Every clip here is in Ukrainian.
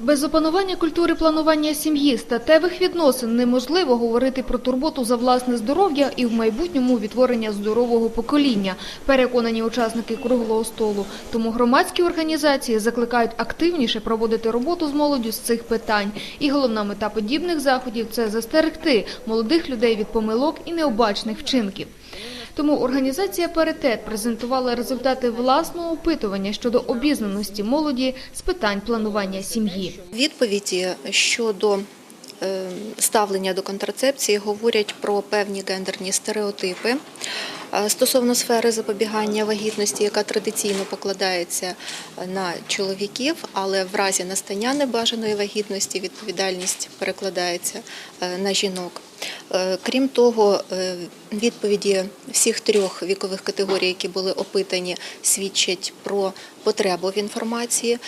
Без опанування культури планування сім'ї, статевих відносин неможливо говорити про турботу за власне здоров'я і в майбутньому відтворення здорового покоління, переконані учасники круглого столу. Тому громадські організації закликають активніше проводити роботу з молоддю з цих питань. І головна мета подібних заходів – це застерегти молодих людей від помилок і необачних вчинків. Тому організація «Паритет» презентувала результати власного опитування щодо обізнаності молоді з питань планування сім'ї. Відповіді щодо е, ставлення до контрацепції говорять про певні гендерні стереотипи е, стосовно сфери запобігання вагітності, яка традиційно покладається на чоловіків, але в разі настання небажаної вагітності відповідальність перекладається е, на жінок. Е, Крім того, е, відповіді всіх трьох вікових категорій, які були опитані, свідчать про потребу в інформації,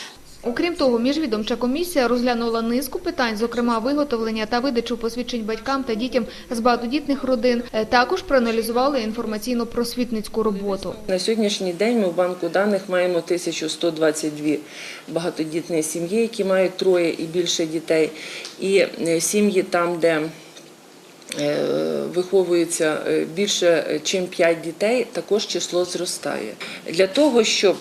Окрім того, міжвідомча комісія розглянула низку питань, зокрема виготовлення та видачу посвідчень батькам та дітям з багатодітних родин. Е, Також проаналізували інформаційно-просвітницьку роботу. На сьогоднішній день ми в банку даних маємо 1122 багатодітні сім'ї, які мають троє і більше дітей. І сім'ї там, де виховується е, більше, ніж 5 дітей, також число зростає. Для того, щоб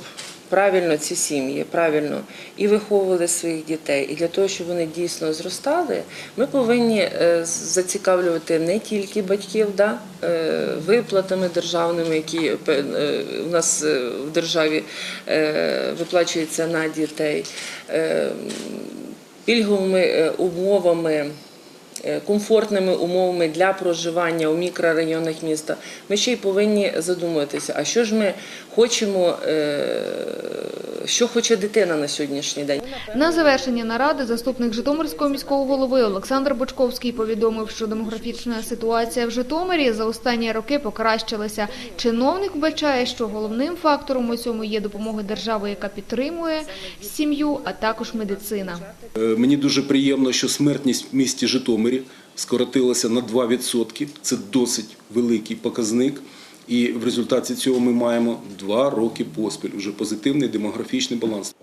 правильно ці сім'ї правильно і виховували своїх дітей, і для того, щоб вони дійсно зростали, ми повинні е, зацікавлювати не тільки батьків, да, е, виплатами державними, які е, у нас е, в державі е, виплачуються на дітей, е, пільговими е, умовами. Е, Комфортними умовами для проживання у мікрорайонах міста, ми ще й повинні задуматися, а що ж ми хочемо, е, що хоче дитина на сьогоднішній день. На завершення наради заступник Житомирського міського голови Олександр Бочковський повідомив, що демографічна ситуація в Житомирі за останні роки покращилася. Чиновник вбачає, що головним фактором у цьому є допомога держави, яка підтримує сім'ю, а також медицина. Е, Мені дуже приємно, що смертність в місті Житомирі скоротилася на 2%. Це досить великий показник. І в результаті цього ми маємо два роки поспіль уже позитивний демографічний баланс.